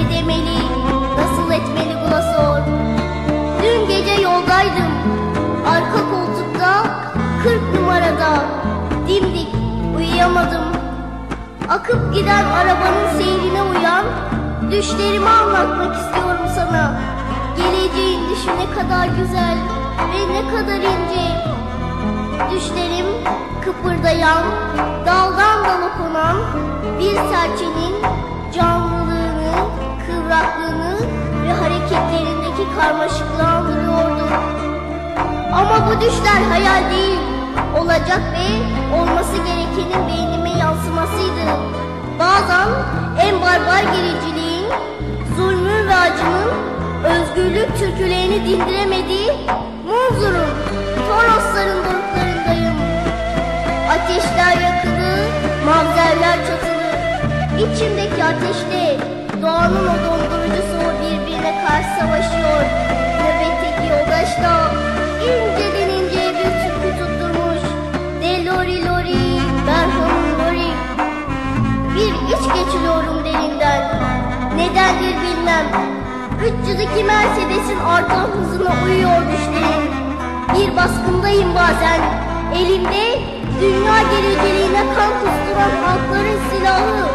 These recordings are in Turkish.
edemeli Nasıl etmeli buna sor. Dün gece yoldaydım Arka koltukta 40 numarada. Dimdik uyuyamadım. Akıp giden arabanın seyrine uyan Düşlerimi anlatmak istiyorum sana. Geleceğin düşü ne kadar güzel Ve ne kadar ince. Düşlerim kıpırdayan Daldan dala konan Bir serçenin canlı kıvraklığını ve hareketlerindeki karmaşıklığı andırıyordu Ama bu düşler hayal değil, olacak ve olması gerekenin beynime yansımasıydı Bazen en barbar gericiliğin, zulmün ve acının özgürlük türkülerini dindiremediği Munzur'un, Torosların doruklarındayım. Ateşler yakılı, mavzerler çatılı. İçimdeki ateşle doğanın o 302 Mercedes'in artan hızına uyuyor düşlerim. Bir baskındayım bazen. Elimde dünya geleceliğine kan kusturan halkların silahı.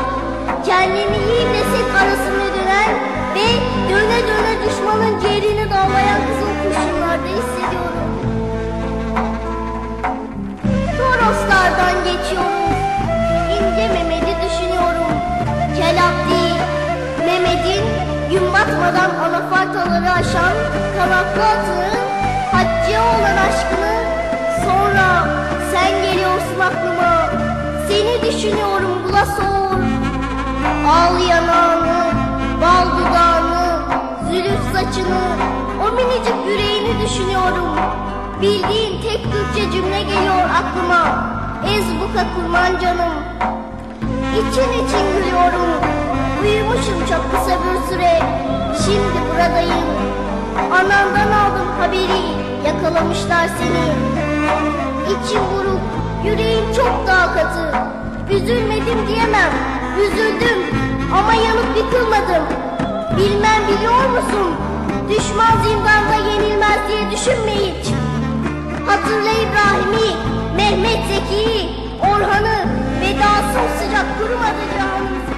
Kendimi iyi desek arasında dönen ve anafartaları aşan kanatlı atının hacciye olan aşkını sonra sen geliyorsun aklıma. Seni düşünüyorum bula sor. Al yanağını, bal dudağını, zülüf saçını, o minicik yüreğini düşünüyorum. Bildiğin tek Türkçe cümle geliyor aklıma. Ezbuka kurman canım. İçin için gülüyorum. Uyumuşum çok kısa bir süre. Şimdi buradayım. Anandan aldım haberi. Yakalamışlar seni. İçim buruk, yüreğim çok daha katı. Üzülmedim diyemem. Üzüldüm ama yanıp yıkılmadım. Bilmem biliyor musun? Düşman zindanda yenilmez diye düşünme hiç. Hatırla İbrahim'i, Mehmet Zeki'yi, Orhan'ı, vedasız sıcak kurumadı canımızı.